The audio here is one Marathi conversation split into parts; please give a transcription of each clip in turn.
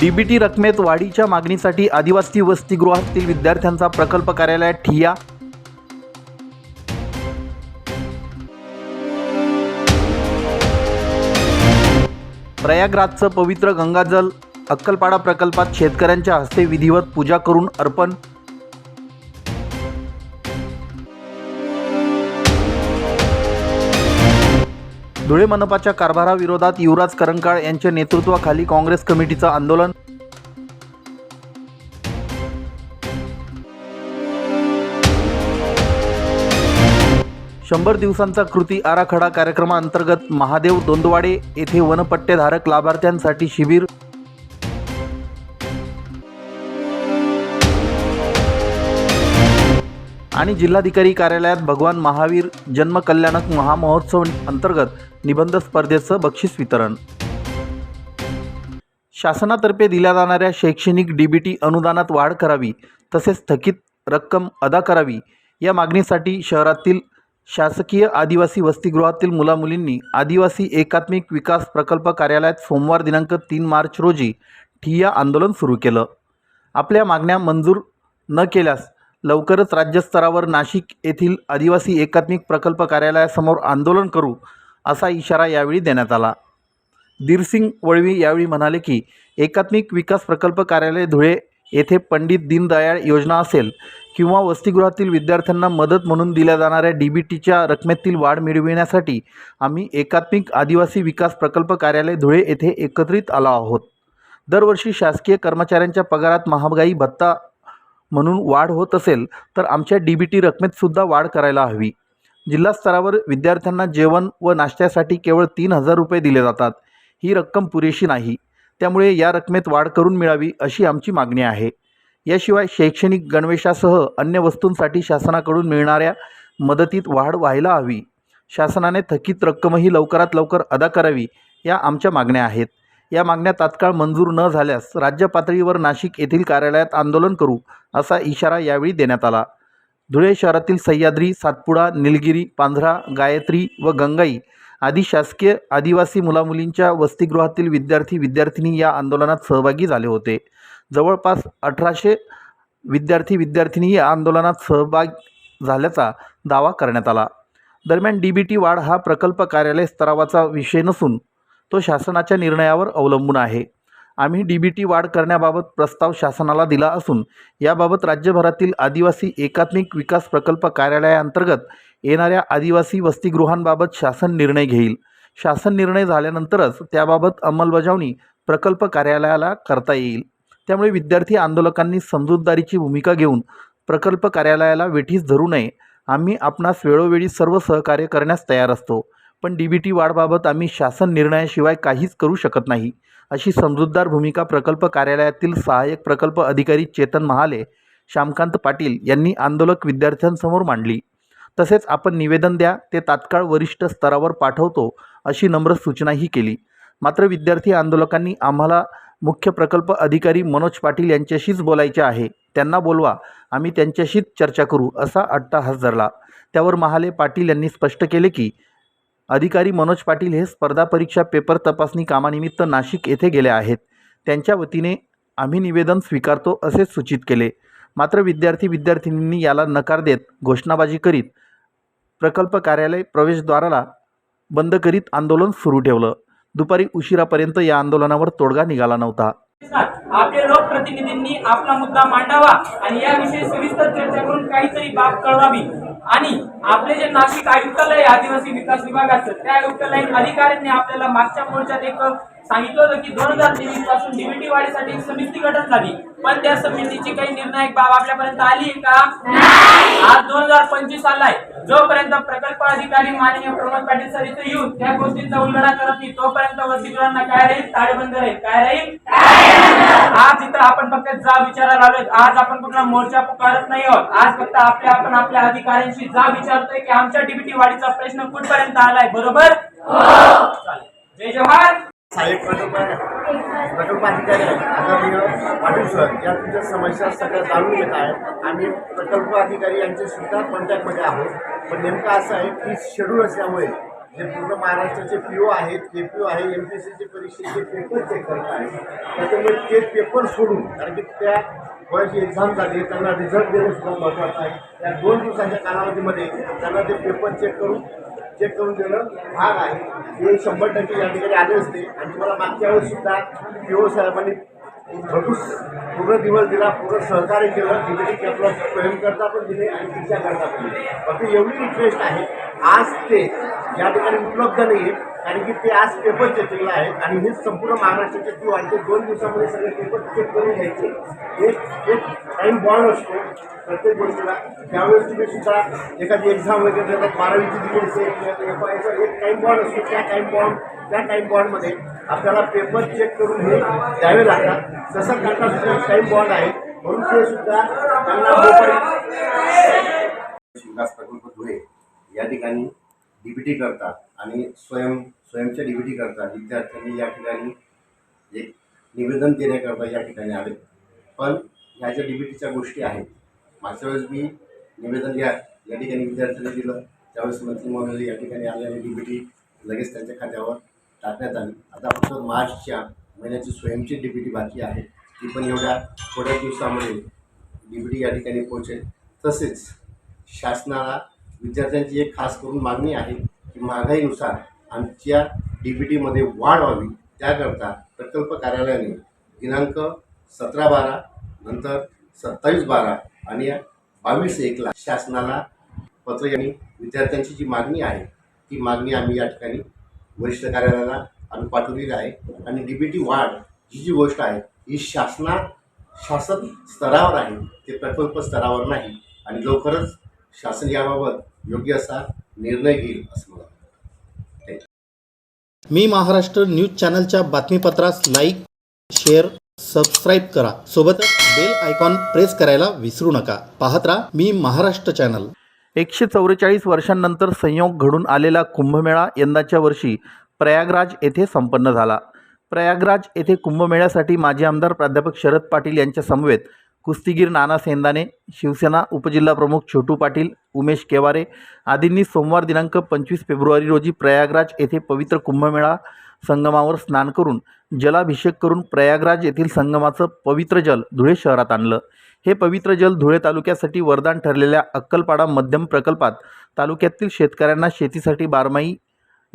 डीबीटी रकमेत वाढीच्या मागणीसाठी आदिवासी वसतिगृहातील विद्यार्थ्यांचा प्रकल्प कार्यालयात ठिया प्रयागराजचं पवित्र गंगाजल अक्कलपाडा प्रकल्पात शेतकऱ्यांच्या हस्ते विधिवत पूजा करून अर्पण धुळे मनपाच्या कारभाराविरोधात युवराज करंकाळ यांच्या नेतृत्वाखाली काँग्रेस कमिटीचं आंदोलन. शंभर दिवसांचा कृती आराखडा कार्यक्रमाअंतर्गत महादेव दोंदवाडे येथे वनपट्टेधारक लाभार्थ्यांसाठी शिबिर. आणि जिल्हाधिकारी कार्यालयात भगवान महावीर जन्मकल्याणक महामहोत्सव अंतर्गत निबंध स्पर्धेचं बक्षीस वितरण. शासनातर्फे दिल्या जाणाऱ्या शैक्षणिक डीबीटी अनुदानात वाढ करावी तसेच थकीत रक्कम अदा करावी या मागणीसाठी शहरातील शासकीय आदिवासी वसतिगृहातील मुलामुलींनी आदिवासी एकात्मिक विकास प्रकल्प कार्यालयात सोमवार दिनांक तीन मार्च रोजी ठिय्या आंदोलन सुरू केलं. आपल्या मागण्या मंजूर न केल्यास लवकरच राज्यस्तरावर नाशिक येथील आदिवासी एकात्मिक प्रकल्प कार्यालयासमोर आंदोलन करू असा इशारा यावेळी देण्यात आला. दीरसिंग वळवी यावेळी म्हणाले की एकात्मिक विकास प्रकल्प कार्यालय धुळे येथे पंडित दीनदयाळ योजना असेल किंवा वसतिगृहातील विद्यार्थ्यांना मदत म्हणून दिल्या जाणाऱ्या डी बी टीच्या रकमेतील वाढ मिळविण्यासाठी आम्ही एकात्मिक आदिवासी विकास प्रकल्प कार्यालय धुळे येथे एकत्रित आलो आहोत. दरवर्षी शासकीय कर्मचाऱ्यांच्या पगारात महागाई भत्ता म्हणून वाढ होत असेल तर आमच्या डी बी टी रकमेतसुद्धा वाढ करायला हवी. जिल्हा स्तरावर विद्यार्थ्यांना जेवण व नाश्त्यासाठी केवळ तीन हजार रुपये दिले जातात. ही रक्कम पुरेशी नाही. त्यामुळे या रकमेत वाढ करून मिळावी अशी आमची मागणी आहे. याशिवाय शैक्षणिक गणवेशासह अन्य वस्तूंसाठी शासनाकडून मिळणाऱ्या मदतीत वाढ व्हायला हवी. शासनाने थकीत रक्कमही लवकरात लवकर अदा करावी या आमच्या मागण्या आहेत. या मागण्या तात्काळ मंजूर न झाल्यास राज्य पातळीवर नाशिक येथील कार्यालयात आंदोलन करू असा इशारा यावेळी देण्यात आला. धुळे शहरातील सह्याद्री सातपुडा निलगिरी पांझरा गायत्री व गंगाई आदी शासकीय आदिवासी मुलामुलींच्या वसतिगृहातील विद्यार्थी विद्यार्थिनी या आंदोलनात सहभागी झाले होते. जवळपास अठराशे विद्यार्थी विद्यार्थिनी या आंदोलनात सहभाग झाल्याचा दावा करण्यात आला. दरम्यान डी बी टी वाढ हा प्रकल्प कार्यालय स्तरावाचा विषय नसून तो शासनाच्या निर्णयावर अवलंबून आहे. आम्ही डी बी टी वाढ करण्याबाबत प्रस्ताव शासनाला दिला असून याबाबत राज्यभरातील आदिवासी एकात्मिक विकास प्रकल्प कार्यालयाअंतर्गत येणाऱ्या आदिवासी वसतिगृहांबाबत शासन निर्णय घेईल. शासन निर्णय झाल्यानंतरच त्याबाबत अंमलबजावणी प्रकल्प कार्यालयाला करता येईल. त्यामुळे विद्यार्थी आंदोलकांनी समजूतदारीची भूमिका घेऊन प्रकल्प कार्यालयाला वेठीस धरू नये. आम्ही आपणास वेळोवेळी सर्व सहकार्य करण्यास तयार असतो. पण डी बी टी वाढबाबत आम्ही शासन निर्णयाशिवाय काहीच करू शकत नाही अशी समजूतदार भूमिका प्रकल्प कार्यालयातील सहाय्यक प्रकल्प अधिकारी चेतन महाले श्यामकांत पाटील यांनी आंदोलक विद्यार्थ्यांसमोर मांडली. तसेच आपण निवेदन द्या ते तात्काळ वरिष्ठ स्तरावर पाठवतो अशी नम्र सूचनाही केली. मात्र विद्यार्थी आंदोलकांनी आम्हाला मुख्य प्रकल्प अधिकारी मनोज पाटील यांच्याशीच बोलायचे आहे. त्यांना बोलवा आम्ही त्यांच्याशीच चर्चा करू असा अट्टाहास धरला. त्यावर महाले पाटील यांनी स्पष्ट केले की अधिकारी मनोज पाटील हे स्पर्धा परीक्षा पेपर तपासणी कामानिमित्त नाशिक येथे गेले आहेत. त्यांच्या वतीने आम्ही निवेदन स्वीकारतो असे सूचित केले. मात्र विद्यार्थी विद्यार्थिनींनी याला नकार देत घोषणाबाजी करीत प्रकल्प कार्यालय प्रवेशद्वाराला बंद करीत आंदोलन सुरू ठेवलं. दुपारी उशिरापर्यंत या आंदोलनावर तोडगा निघाला नव्हता. आपल्या लोकप्रतिनिधींनी आपला मुद्दा मांडावा आणि याविषयी सविस्तर चर्चा करून काहीतरी बाब कळवावी. आणि आपले जे नाशिक आयुक्तालय आदिवासी विकास विभागाचं त्या आयुक्तालयीन अधिकाऱ्यांनी आपल्याला मागच्या मोर्चात एक सांगितलं होतं की दोन हजार तेवीसपासून डीबीटी वाढीसाठी एक समिती गठन झाली. पण त्या समितीची काही निर्णायक बाब आपल्यापर्यंत आली आहे का? आज दोन हजार पंचवीस आलाय. जोपर्यंत प्रकल्प अधिकारी माननीय प्रमोद पाटील सर इथे येऊन त्या गोष्टींचा उलगडा करत नाही तोपर्यंत वसतिगृहांना काय राहील? ताळेबंद राहील. काय राहील? आज इथं आपण फक्त जा विचारायला आलोय. आज आपण कुठला मोर्चा पुकारत नाही आहोत. आज फक्त आपल्या आपण आपल्या अधिकाऱ्यांशी जा विचारतोय की आमच्या डीबीटी वाढीचा प्रश्न कुठपर्यंत आलाय बरोबर? चालेल. जय जवाहर. सहाय्यक प्रकल्प अधिकारी आहेत आदरणीय पाटील सर या तुमच्या समस्या सगळ्या जाणून घेत आहेत. आम्ही प्रकल्प अधिकारी यांचे सुद्धा कॉन्टॅक्टमध्ये आहोत. पण नेमकं असं आहे की शेड्यूल असल्यामुळे जे पूर्ण महाराष्ट्राचे पी ओ आहेत जे पी ओ आहे एम पी सी ची परीक्षेचे पेपर चेक करत आहेत त्याच्यामुळे ते पेपर सोडून कारण की त्या वयाची एक्झाम झाली त्यांना रिझल्ट देणं सुद्धा महत्त्वाचं आहे. त्या दोन दिवसाच्या कालावधीमध्ये त्यांना ते पेपर चेक करून चेक करून देणं भाग आहे. हे शंभर टक्के या ठिकाणी आले असते. आणि तुम्हाला मागच्या वेळेस सुद्धा पी ओ साहेबांनी भरपूर पूर्ण दिवस दिला पूर्ण सहकार्य केलं तिथे की आपला स्वयंकर्ता पण दिले आणि शिक्षाकर्ता पण. फक्त एवढी रिक्वेस्ट आहे आज ते या ठिकाणी उपलब्ध नाही आहे कारण की ते आज पेपर चेकिंगला आहेत आणि हे संपूर्ण महाराष्ट्राचे किंवा आणि ते दोन दिवसामध्ये सगळे पेपर चेक करून घ्यायचे. एक एक टाईम बॉन्ड असतो प्रत्येक गोष्टीला. त्यावेळेस तुम्ही सुद्धा एखादी एक्झाम वगैरे देतात बारावीची दिली असेल किंवा एफ आयचा एक टाईम बॉन्ड असतो. त्या टाईम बॉन्ड त्या टाईम बॉन्डमध्ये आपल्याला पेपर चेक करून हे द्यावे लागतात. जसं त्यांना टाईम बॉन्ड आहे. म्हणून ते सुद्धा त्यांना शिवदास विकास प्रकल्प धुळे या ठिकाणी डीबीटी करतात आणि स्वयं स्वयंच्या डीबीटी करतात. विद्यार्थ्यांनी या ठिकाणी एक निवेदन देण्याकरता या ठिकाणी आले. पण ह्या ज्या डीबीटीच्या गोष्टी आहेत मागच्या वेळेस मी निवेदन या या ठिकाणी विद्यार्थ्यांनी दिलं. त्यावेळेस मंत्री महोदय या ठिकाणी आले आणि डीबीटी लगेच त्यांच्या खात्यावर टाकण्यात आली. आता फक्त मार्चच्या महिन्याची स्वयंची डीबीटी बाकी आहे. ती पण एवढ्या थोड्या दिवसामध्ये डीबीटी या ठिकाणी पोहोचेल. तसेच शासनाला विद्यार्थ्यांची एक खास करून मागणी आहे की महागाईनुसार आमच्या डी टीमध्ये वाढ व्हावी. त्याकरता प्रकल्प कार्यालयाने दिनांक सतरा बारा नंतर सत्तावीस बारा आणि बावीस एकला शासनाला पत्र यांनी विद्यार्थ्यांची जी मागणी आहे ती मागणी आम्ही या ठिकाणी वरिष्ठ कार्यालयाला आम्ही पाठवलेली आहे आणि डी बी टी वाढ ही जी गोष्ट आहे ही शासना शासन स्तरावर आहे. ते प्रकल्प स्तरावर नाही आणि लवकरच शासन याबाबत योग्य असा निर्णय घेईल असं मला वाटतं. मी महाराष्ट्र न्यूज चॅनलच्या बातमीपत्रास लाईक शेअर सबस्क्राईब करा. सोबतच बेल आयकॉन प्रेस करायला विसरू नका. पाहत राहा मी महाराष्ट्र चॅनल. एकशे चौवेचाळीस वर्षांनंतर संयोग घडून आलेला कुंभमेळा यंदाच्या वर्षी प्रयागराज येथे संपन्न झाला. प्रयागराज येथे कुंभमेळ्यासाठी माजी आमदार प्राध्यापक शरद पाटील यांच्या समवेत कुस्तीगीर नाना सेंदाने शिवसेना उपजिल्हाप्रमुख छोटू पाटील उमेश केवारे आदींनी सोमवार दिनांक पंचवीस फेब्रुवारी रोजी प्रयागराज येथे पवित्र कुंभमेळा संगमावर स्नान करून जलाभिषेक करून प्रयागराज येथील संगमाचं पवित्र जल धुळे शहरात आणलं. हे पवित्र जल धुळे तालुक्यासाठी वरदान ठरलेल्या अक्कलपाडा मध्यम प्रकल्पात तालुक्यातील शेतकऱ्यांना शेतीसाठी बारमाही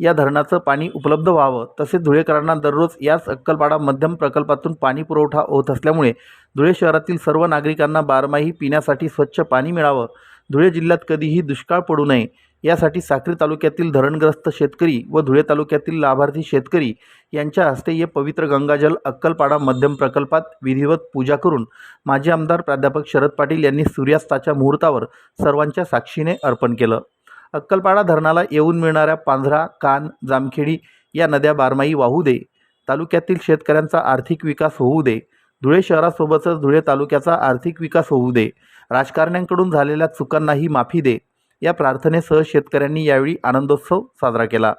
या धरणाचं पाणी उपलब्ध व्हावं. तसेच धुळेकरांना दररोज याच अक्कलपाडा मध्यम प्रकल्पातून पाणी पुरवठा होत असल्यामुळे धुळे शहरातील सर्व नागरिकांना बारमाही पिण्यासाठी स्वच्छ पाणी मिळावं. धुळे जिल्ह्यात कधीही दुष्काळ पडू नये. यासाठी साक्री तालुक्यातील धरणग्रस्त शेतकरी व धुळे तालुक्यातील लाभार्थी शेतकरी यांच्या हस्ते हे पवित्र गंगाजल अक्कलपाडा मध्यम प्रकल्पात विधिवत पूजा करून माजी आमदार प्राध्यापक शरद पाटील यांनी सूर्यास्ताच्या मुहूर्तावर सर्वांच्या साक्षीने अर्पण केलं. अक्कलपाडा धरणाला येऊन मिळणाऱ्या पांझरा कान जामखेडी या नद्या बारमाही वाहू दे. तालुक्यातील शेतकऱ्यांचा आर्थिक विकास होऊ दे. धुळे शहरासोबतच धुळे तालुक्याचा आर्थिक विकास होऊ दे. राजकारण्यांकडून झालेल्या चुकांनाही माफी दे. या प्रार्थनेसह शेतकऱ्यांनी यावेळी आनंदोत्सव साजरा केला.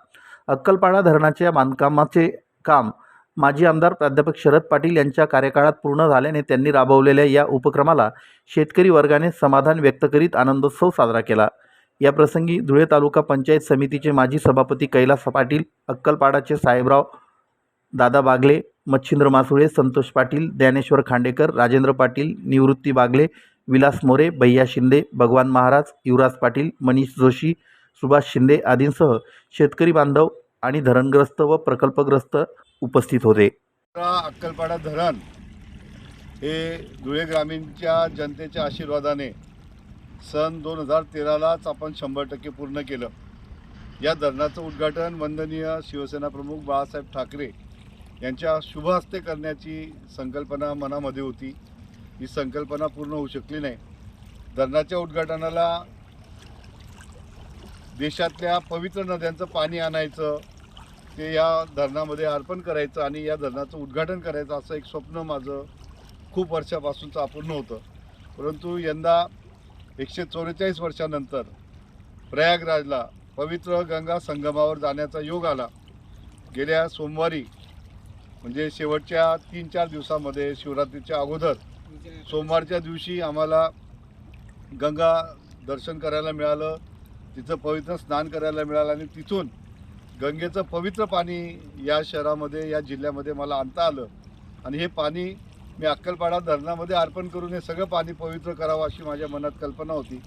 अक्कलपाडा धरणाच्या बांधकामाचे काम माजी आमदार प्राध्यापक शरद पाटील यांच्या कार्यकाळात पूर्ण झाल्याने त्यांनी राबवलेल्या या उपक्रमाला शेतकरी वर्गाने समाधान व्यक्त करीत आनंदोत्सव साजरा केला. या प्रसंगी धुळे तालुका पंचायत समितीचे माजी सभापती कैलास पाटील अक्कलपाडाचे साहेबराव दादा बागले मच्छिंद्र मासुळे संतोष पाटील ज्ञानेश्वर खांडेकर राजेंद्र पाटील निवृत्ती बागले विलास मोरे भैया शिंदे भगवान महाराज युवराज पाटील मनीष जोशी सुभाष शिंदे आदींसह शेतकरी बांधव आणि धरणग्रस्त व प्रकल्पग्रस्त उपस्थित होते. अक्कलपाडा धरण हे धुळे ग्रामीणच्या जनतेच्या आशीर्वादाने सन दोन हजार तेरालाच आपण शंभर टक्के पूर्ण केलं. या धरणाचं उद्घाटन वंदनीय शिवसेना प्रमुख बाळासाहेब ठाकरे यांच्या शुभ हस्ते करण्याची संकल्पना मनामध्ये होती. ही संकल्पना पूर्ण होऊ शकली नाही. धरणाच्या उद्घाटनाला देशातल्या पवित्र नद्यांचं पाणी आणायचं ते या धरणामध्ये अर्पण करायचं आणि या धरणाचं उद्घाटन करायचं असं एक स्वप्न माझं खूप वर्षापासूनचं अपूर्ण होतं. परंतु यंदा एकशे चौवेचाळीस वर्षानंतर प्रयागराजला पवित्र गंगा संगमावर जाण्याचा योग आला. गेल्या सोमवारी म्हणजे शेवटच्या तीन चार दिवसामध्ये शिवरात्रीच्या अगोदर सोमवारच्या दिवशी आम्हाला गंगा दर्शन करायला मिळालं तिथं पवित्र स्नान करायला मिळालं आणि तिथून गंगेचं पवित्र पाणी या शहरामध्ये या जिल्ह्यामध्ये मला आणता आलं. आणि हे पाणी मी अक्कलपाडा धरणामध्ये अर्पण करून हे सगळं पाणी पवित्र करावं अशी माझ्या मनात कल्पना होती.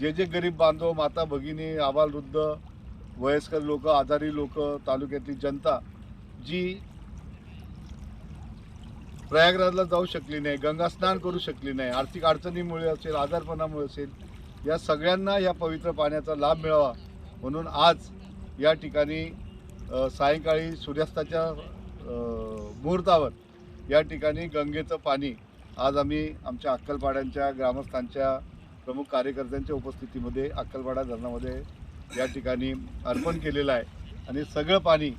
जे जे गरीब बांधव माता भगिनी आबालवृद्ध वयस्कर लोक आजारी लोक तालुक्यातली जनता जी प्रयागराजला जाऊ शकली नाही गंगा स्नान करू शकली नाही आर्थिक अडचणीमुळे असेल आजारपणामुळे असेल या सगळ्यांना या पवित्र पाण्याचा लाभ मिळावा. म्हणून आज या ठिकाणी सायंकाळी सूर्यास्ताच्या मुहूर्तावर या ठिकाणी गंगेचं पाणी आज आम्ही आमच्या अक्कलपाड्यांच्या ग्रामस्थांच्या प्रमुख कार्यकर्त्यांच्या उपस्थितीमध्ये अक्कलपाडा धरणामध्ये या ठिकाणी अर्पण केलेलं आहे. आणि सगळं पाणी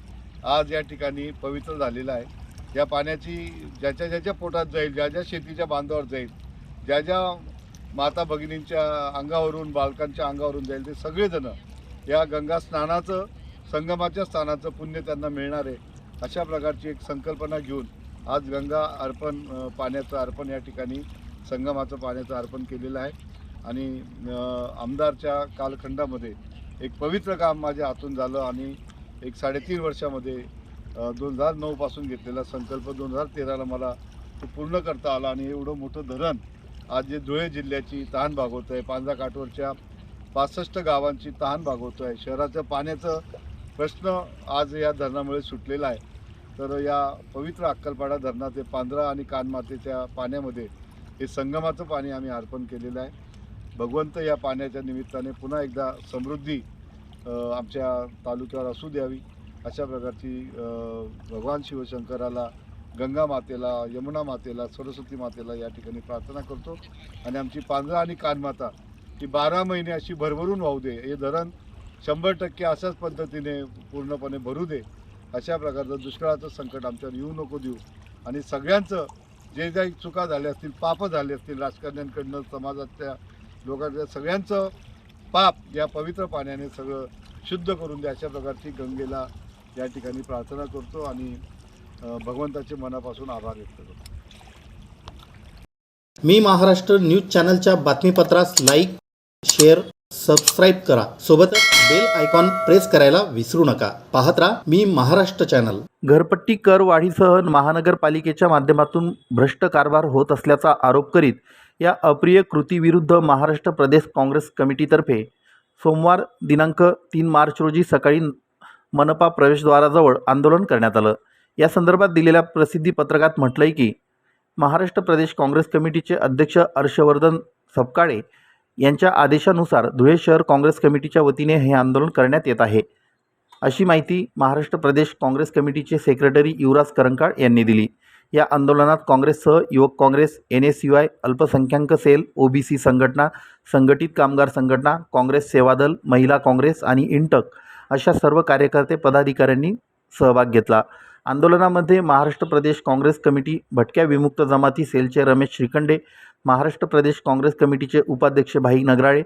आज या ठिकाणी पवित्र झालेलं आहे. या पाण्याची ज्याच्या ज्याच्या पोटात जाईल ज्या ज्या शेतीच्या बांधावर जाईल ज्या ज्या माता भगिनींच्या अंगावरून बालकांच्या अंगावरून जाईल ते सगळेजणं या गंगा स्नानाचं संगमाच्या स्थानाचं पुण्य त्यांना मिळणार आहे अशा प्रकारची एक संकल्पना घेऊन आज गंगा अर्पण पाण्याचं अर्पण या ठिकाणी संगमाचं पाण्याचं अर्पण केलेलं आहे. आणि आमदारच्या कालखंडामध्ये एक पवित्र काम माझ्या हातून झालं आणि एक साडेतीन वर्षामध्ये दोन हजार नऊपासून घेतलेला संकल्प दोन हजार तेराला मला तो पूर्ण करता आला आणि एवढं मोठं धरण आज जे धुळे जिल्ह्याची तहान भागवतं आहे पांजा काठवरच्या पासष्ट गावांची तहान भागवतो आहे शहराचं पाण्याचं प्रश्न आज या धरणामुळे सुटलेला आहे. तर या पवित्र अक्कलपाडा धरणाचे पांढरा आणि कानमातेच्या पाण्यामध्ये हे संगमाचं पाणी आम्ही अर्पण केलेलं आहे. भगवंत या पाण्याच्या निमित्ताने पुन्हा एकदा समृद्धी आमच्या तालुक्यावर असू द्यावी. अशा प्रकारची भगवान शिवशंकराला गंगा मातेला यमुना मातेला सरस्वती मातेला या ठिकाणी प्रार्थना करतो. आणि आमची पांढरा आणि कानमाता ही बारा महिने अशी भरभरून वाहू दे. हे धरण शंभर टक्के अशाच पद्धतीने पूर्णपणे भरू दे. अशा प्रकारचं दुष्काळाचं संकट आमच्यावर येऊ नको देऊ. आणि सगळ्यांचं जे काही चुका झाल्या असतील पापं झाले असतील राजकारण्यांकडनं समाजातल्या लोकांच्या सगळ्यांचं पाप या पवित्र पाण्याने सगळं शुद्ध करून द्या अशा प्रकारची गंगेला या ठिकाणी प्रार्थना करतो आणि भगवंताचे मनापासून आभार व्यक्त करतो. मी महाराष्ट्र न्यूज चॅनलच्या बातमीपत्रास लाईक शेअर सबस्क्राईब करा. सोबतच बेल आयकॉन प्रेस करायला विसरू नका. पाहत राहा मी महाराष्ट्र चॅनल घरपट्टी कर वाढीसह महानगरपालिकेच्या माध्यमातून भ्रष्ट कारभार होत असल्याचा आरोप करीत या अप्रिय कृतीविरुद्ध महाराष्ट्र प्रदेश काँग्रेस कमिटीतर्फे सोमवार दिनांक तीन मार्च रोजी सकाळी मनपा प्रवेशद्वाराजवळ आंदोलन करण्यात आलं. या संदर्भात दिलेल्या प्रसिद्धी पत्रकात म्हटलंय की महाराष्ट्र प्रदेश काँग्रेस कमिटीचे अध्यक्ष हर्षवर्धन सपकाळे यांच्या आदेशानुसार धुळे शहर काँग्रेस कमिटीच्या वतीने हे आंदोलन करण्यात येत आहे. अशी माहिती महाराष्ट्र प्रदेश काँग्रेस कमिटीचे सेक्रेटरी युवराज करंकाळ यांनी दिली. या आंदोलनात काँग्रेससह युवक Congress N S U I अल्पसंख्याक सेल ओबीसी संघटना संघटित कामगार संघटना काँग्रेस सेवादल महिला काँग्रेस आणि इंटक अशा सर्व कार्यकर्ते पदाधिकाऱ्यांनी सहभाग घेतला. आंदोलनामध्ये महाराष्ट्र प्रदेश काँग्रेस कमिटी भटक्या विमुक्त जमाती सेलचे रमेश श्रीखंडे महाराष्ट्र प्रदेश काँग्रेस कमिटीचे उपाध्यक्ष Bhai Nagrale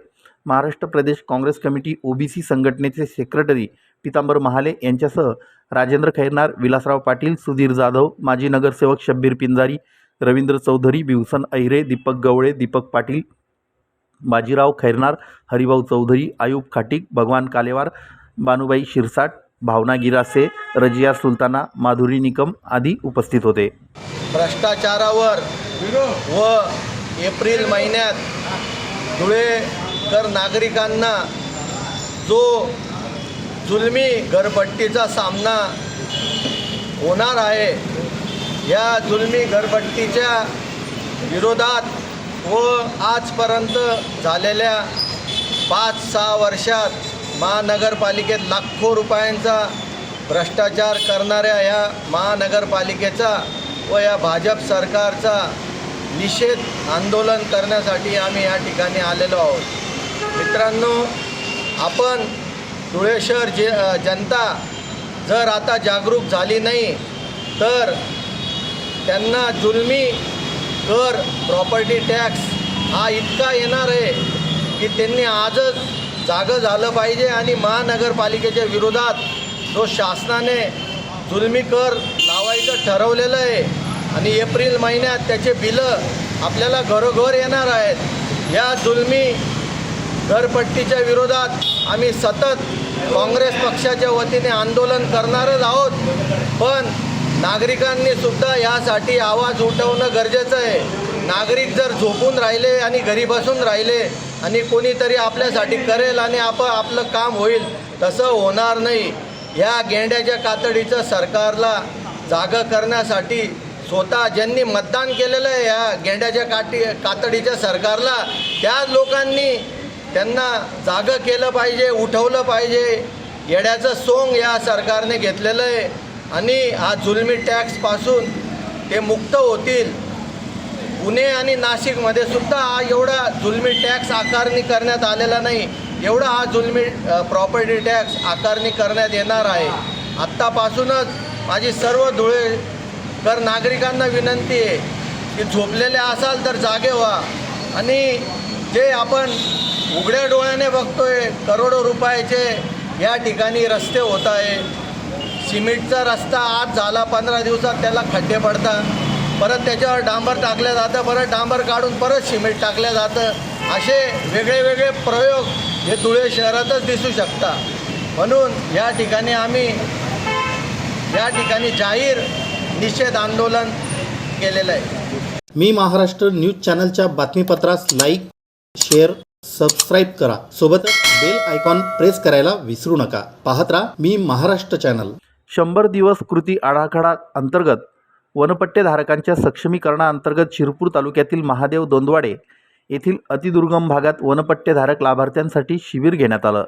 Maharashtra Pradesh Congress committee OBC संघटनेचे सेक्रेटरी पितांबर महाले यांच्यासह राजेंद्र खैरनार विलासराव पाटील सुधीर जाधव माजी नगरसेवक शब्बीर पिंजारी रवींद्र चौधरी बिवसन अहिरे दीपक गवळे दीपक पाटील बाजीराव खैरनार हरिभाऊ चौधरी आयूब खाटीक भगवान कालेवार बानुबाई शिरसाट भावना गिरासे रजिया सुलताना माधुरी निकम आदी उपस्थित होते. भ्रष्टाचारावर व एप्रिल महिन्यात धुळेकर नागरिकांना जो जुलमी घरपट्टीचा सामना होणार आहे या जुलमी घरपट्टीच्या विरोधात व आजपर्यंत झालेल्या पाच सहा वर्षात महानगरपालिकेत लाखो रुपयांचा भ्रष्टाचार करणाऱ्या या महानगरपालिकेचा व या भाजप सरकारचा निषेध आंदोलन करण्यासाठी आम्ही या ठिकाणी आलेलो आहोत. मित्रांनो आपण धुळे शहर जे जनता जर आता जागरूक झाली नाही तर त्यांना जुलमी कर प्रॉपर्टी टॅक्स हा इतका येणार आहे की त्यांनी आजच जागं झालं पाहिजे आणि महानगरपालिकेच्या विरोधात जो शासनाने जुलमी कर लावायचं ठरवलेलं आहे आणि एप्रिल महिन्यात त्याचे बिलं आपल्याला घरोघर येणार आहेत. या जुलमी घरपट्टीच्या विरोधात आम्ही सतत काँग्रेस पक्षाच्या वतीने आंदोलन करणारच आहोत. पण नागरिकांनी सुद्धा यासाठी आवाज उठवणं गरजेचं आहे. नागरिक जर झोपून राहिले आणि घरी बसून राहिले आणि कोणीतरी आपल्यासाठी करेल आणि आपण आपलं काम होईल तसं होणार नाही. या गेंड्याच्या कातडीचं सरकारला जागं करण्यासाठी स्वतः ज्यांनी मतदान केलेलं आहे या गेंड्याच्या काठी कातडीच्या सरकारला त्या लोकांनी त्यांना जागं केलं पाहिजे उठवलं पाहिजे. येड्याचं सोंग या सरकारने घेतलेलं आहे. आणि हा जुलमी टॅक्सपासून ते मुक्त होतील. पुणे आणि नाशिकमध्ये सुद्धा हा एवढा जुलमी टॅक्स आकारणी करण्यात आलेला नाही. एवढा हा जुलमी प्रॉपर्टी टॅक्स आकारणी करण्यात येणार आहे. आत्तापासूनच माझी सर्व धुळे तर नागरिकांना विनंती आहे की झोपलेले असाल तर जागे व्हा. आणि जे आपण उघड्या डोळ्याने बघतोय करोडो रुपयाचे या ठिकाणी रस्ते होत आहे. सिमेंटचा रस्ता आज झाला पंधरा दिवसात त्याला खड्डे पडतात. परत त्याच्यावर डांबर टाकलं जातं परत डांबर काढून परत सिमेंट टाकलं जातं. असे वेगळे वेगळे प्रयोग हे धुळे शहरातच दिसू शकतात. म्हणून या ठिकाणी आम्ही या ठिकाणी जाहीर निषेध आंदोलन केलेलं आहे. मी महाराष्ट्र न्यूज चॅनलच्या बातमीपत्रास लाईक शेअर सबस्क्राईब करा. सोबतच बेल आयकॉन प्रेस करायला विसरू नका. पाहत राहा मी महाराष्ट्र चॅनल. शंभर दिवस कृती आराखडा अंतर्गत वनपट्टेधारकांच्या सक्षमीकरणाअंतर्गत शिरपूर तालुक्यातील महादेव दोंदवाडे येथील अतिदुर्गम भागात वनपट्टेधारक लाभार्थ्यांसाठी शिबिर घेण्यात आलं.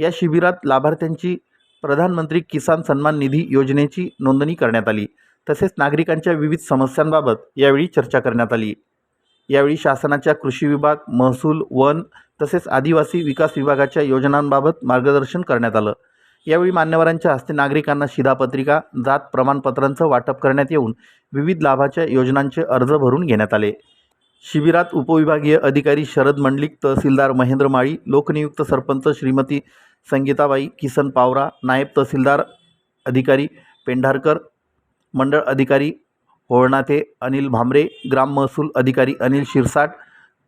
या शिबिरात लाभार्थ्यांची प्रधानमंत्री किसान सन्मान निधी योजनेची नोंदणी करण्यात आली. तसेच नागरिकांच्या विविध समस्यांबाबत यावेळी चर्चा करण्यात आली. यावेळी शासनाच्या कृषी विभाग महसूल वन तसेच आदिवासी विकास विभागाच्या योजनांबाबत मार्गदर्शन करण्यात आलं. यावेळी मान्यवरांच्या हस्ते नागरिकांना शिधापत्रिका जात प्रमाणपत्रांचं वाटप करण्यात येऊन विविध लाभाच्या योजनांचे अर्ज भरून घेण्यात आले. शिबिरात उपविभागीय अधिकारी शरद मंडलिक तहसीलदार महेंद्र माळी लोकनियुक्त सरपंच श्रीमती संगीताबाई किसन पावरा नायब तहसीलदार अधिकारी पेंढारकर मंडळ अधिकारी होळनाथे अनिल भांबरे ग्राम महसूल अधिकारी अनिल शिरसाट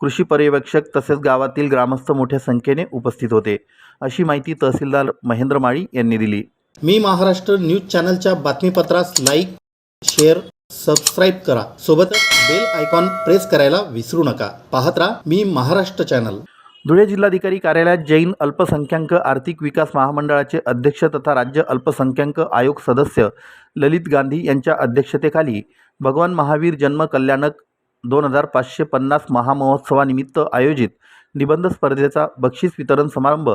कृषी पर्यवेक्षक तसेच गावातील ग्रामस्थ मोठ्या संख्येने उपस्थित होते. अशी माहिती तहसीलदार महेंद्र माळी यांनी दिली. मी महाराष्ट्र न्यूज चॅनलच्या बातमीपत्रास लाईक शेअर सबस्क्राईब करा. सोबतच बेल आयकॉन प्रेस करायला विसरू नका. पाहत राहा मी महाराष्ट्र चॅनल. धुळे जिल्हाधिकारी कार्यालयात जैन अल्पसंख्याक आर्थिक विकास महामंडळाचे अध्यक्ष तथा राज्य अल्पसंख्याक आयोग सदस्य ललित गांधी यांच्या अध्यक्षतेखाली भगवान महावीर जन्म कल्याणक दोन हजार पाचशे पन्नास महामहोत्सवानिमित्त आयोजित निबंध स्पर्धेचा बक्षीस वितरण समारंभ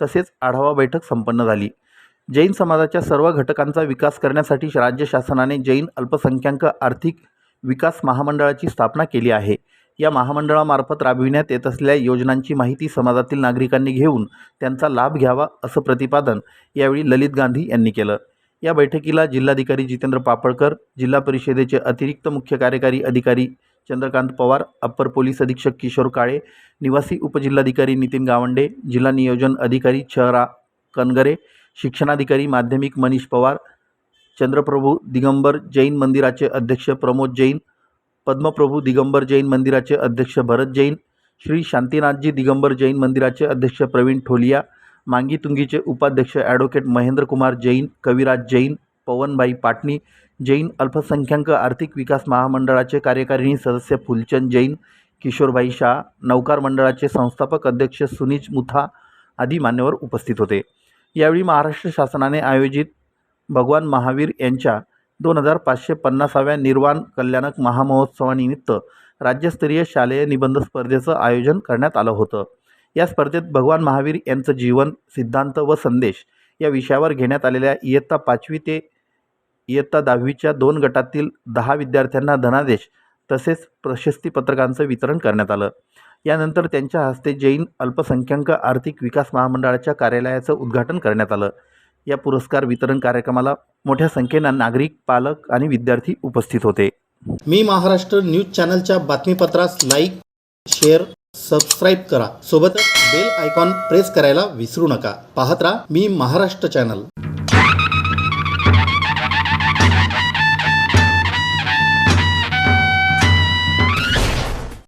तसेच आढावा बैठक संपन्न झाली. जैन समाजाच्या सर्व घटकांचा विकास करण्यासाठी राज्य शासनाने जैन अल्पसंख्याक आर्थिक विकास महामंडळाची स्थापना केली आहे. या महामंडळामार्फत राबविण्यात येत असलेल्या योजनांची माहिती समाजातील नागरिकांनी घेऊन त्यांचा लाभ घ्यावा असं प्रतिपादन यावेळी ललित गांधी यांनी केलं. या बैठकीला जिल्हाधिकारी जितेंद्र पापळकर जिल्हा परिषदेचे अतिरिक्त मुख्य कार्यकारी अधिकारी चंद्रकांत पवार अप्पर पोलीस अधीक्षक किशोर काळे निवासी उपजिल्हाधिकारी नितीन गावंडे जिल्हा नियोजन अधिकारी छरा कनगरे शिक्षणाधिकारी माध्यमिक मनीष पवार चंद्रप्रभू दिगंबर जैन मंदिराचे अध्यक्ष प्रमोद जैन पद्मप्रभू दिगंबर जैन मंदिराचे अध्यक्ष भरत जैन श्री शांतीनाथजी दिगंबर जैन मंदिराचे अध्यक्ष प्रवीण ठोलिया मांगीतुंगीचे उपाध्यक्ष ॲडव्होकेट महेंद्रकुमार जैन कविराज जैन पवनबाई पाटणी जैन अल्पसंख्याक आर्थिक विकास महामंडळाचे कार्यकारिणी सदस्य फुलचंद जैन किशोरभाई शाह नौकार मंडळाचे संस्थापक अध्यक्ष सुनीज मुथा आदी मान्यवर उपस्थित होते. यावेळी महाराष्ट्र शासनाने आयोजित भगवान महावीर यांच्या दोन हजार पाचशे पन्नासाव्या निर्वाण कल्याणक महामहोत्सवानिमित्त राज्यस्तरीय शालेय निबंध स्पर्धेचं आयोजन करण्यात आलं होतं. या स्पर्धेत भगवान महावीर यांचं जीवन सिद्धांत व संदेश या विषयावर घेण्यात आलेल्या इयत्ता पाचवी ते इयत्ता दहावीच्या दोन गटातील दहा विद्यार्थ्यांना धनादेश तसेच प्रशस्तीपत्रकांचं वितरण करण्यात आलं. यानंतर त्यांच्या हस्ते जैन अल्पसंख्याक आर्थिक विकास महामंडळाच्या कार्यालयाचं उद्घाटन करण्यात आलं. या पुरस्कार वितरण कार्यक्रमाला मोठ्या संख्येनं नागरिक पालक आणि विद्यार्थी उपस्थित होते. मी महाराष्ट्र न्यूज चॅनलच्या बातमीपत्रास लाईक शेअर सबस्क्राईब करा. सोबतच बेल आयकॉन प्रेस करायला विसरू नका. पाहत राहा मी महाराष्ट्र चॅनल.